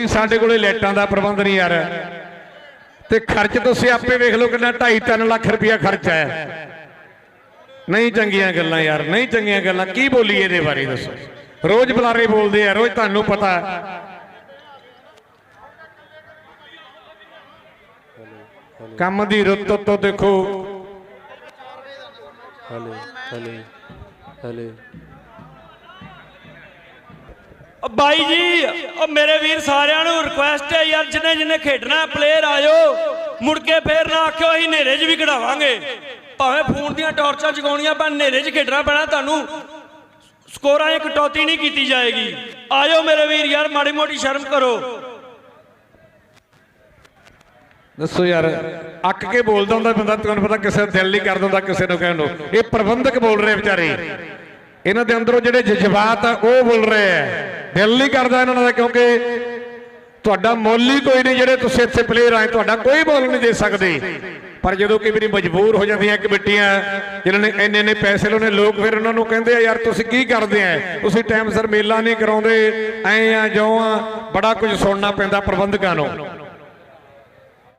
ਵੀ ਸਾਡੇ ਕੋਲੇ ਲਾਈਟਾਂ ਦਾ ਪ੍ਰਬੰਧ ਨਹੀਂ ਯਾਰ। ਤੇ ਖਰਚ ਤੁਸੀਂ ਆਪੇ ਵੇਖ ਲਓ ਕਿੰਨਾ 2.5 3 ਲੱਖ ਰੁਪਇਆ ਖਰਚਾ ਹੈ। ਨਹੀਂ ਚੰਗੀਆਂ ਗੱਲਾਂ ਯਾਰ, ਨਹੀਂ ਚੰਗੀਆਂ ਗੱਲਾਂ। ਕੀ ਬੋਲੀਏ ਇਹਦੇ ਬਾਰੇ ਦੱਸੋ? ਰੋਜ਼ ਬੁਲਾਰੇ ਬੋਲਦੇ ਆ, ਰੋਜ਼ ਤੁਹਾਨੂੰ ਪਤਾ। ਕੰਮ ਦੀ ਰੁੱਤ ਤੋਂ ਦੇਖੋ। ਹਲੇ ਹਲੇ ਹਲੇ। ਉਹ ਬਾਈ ਜੀ ਉਹ ਮੇਰੇ ਵੀਰ ਸਾਰਿਆਂ ਨੂੰ ਰਿਕੁਐਸਟ ਹੈ ਯਾਰ ਜਿਹਨੇ ਜਿਹਨੇ ਖੇਡਣਾ ਪਲੇਅਰ ਆਇਓ ਮੁੜ ਕੇ ਫੇਰ ਨਾ ਆਖਿਓ, ਅਸੀਂ ਹਨੇਰੇ 'ਚ ਵੀ ਖੜਾਵਾਂਗੇ ਭਾਵੇਂ ਫੋਨ ਦੀਆਂ ਟਾਰਚਾਂ ਜਗਾਉਣੀਆਂ ਪਰ ਹਨੇਰੇ 'ਚ ਖੇਡਣਾ ਪੈਣਾ, ਤੁਹਾਨੂੰ ਸਕੋਰਾਂ 'ਚ ਕਟੌਤੀ ਨਹੀਂ ਕੀਤੀ ਜਾਏਗੀ। ਆਇਓ ਮੇਰੇ ਵੀਰ ਯਾਰ, ਮਾੜੀ ਮੋਟੀ ਸ਼ਰਮ ਕਰੋ। ਦੱਸੋ ਯਾਰ, ਅੱਕ ਕੇ ਬੋਲਦਾ ਹੁੰਦਾ ਬੰਦਾ, ਤੁਹਾਨੂੰ ਪਤਾ ਕਿਸੇ ਦਾ ਦਿਲ ਨਹੀਂ ਕਰਦਾ ਹੁੰਦਾ ਕਿਸੇ ਨੂੰ ਕਹਿਣ ਨੂੰ। ਇਹ ਪ੍ਰਬੰਧਕ ਬੋਲ ਰਹੇ ਵਿਚਾਰੇ। ਇਹਨਾਂ ਦੇ ਅੰਦਰੋਂ ਜਿਹੜੇ ਜਜ਼ਬਾਤ ਆ, ਉਹ ਬੋਲ ਰਹੇ ਆ। ਦਿਲ ਨਹੀਂ ਕਰਦਾ ਇਹਨਾਂ ਦਾ, ਕਿਉਂਕਿ ਤੁਹਾਡਾ ਮੁੱਲ ਹੀ ਕੋਈ ਨਹੀਂ ਜਿਹੜੇ ਤੁਸੀਂ ਇੱਥੇ ਪਲੇਅਰ ਆਏ, ਤੁਹਾਡਾ ਕੋਈ ਬੋਲ ਨਹੀਂ ਦੇ ਸਕਦੇ। ਪਰ ਜਦੋਂ ਕਈ ਵਾਰੀ ਮਜਬੂਰ ਹੋ ਜਾਂਦੀਆਂ ਕਮੇਟੀਆਂ, ਜਿਨ੍ਹਾਂ ਨੇ ਇੰਨੇ ਇੰਨੇ ਪੈਸੇ ਲਾਉਣੇ ਲੋਕ ਫਿਰ ਉਹਨਾਂ ਨੂੰ ਕਹਿੰਦੇ ਆ, ਯਾਰ ਤੁਸੀਂ ਕੀ ਕਰਦੇ ਆ? ਤੁਸੀਂ ਟਾਈਮ ਸਿਰ ਮੇਲਾ ਨਹੀਂ ਕਰਾਉਂਦੇ। ਐ ਆ ਜੋ ਆ, ਬੜਾ ਕੁਝ ਸੁਣਨਾ ਪੈਂਦਾ ਪ੍ਰਬੰਧਕਾਂ ਨੂੰ।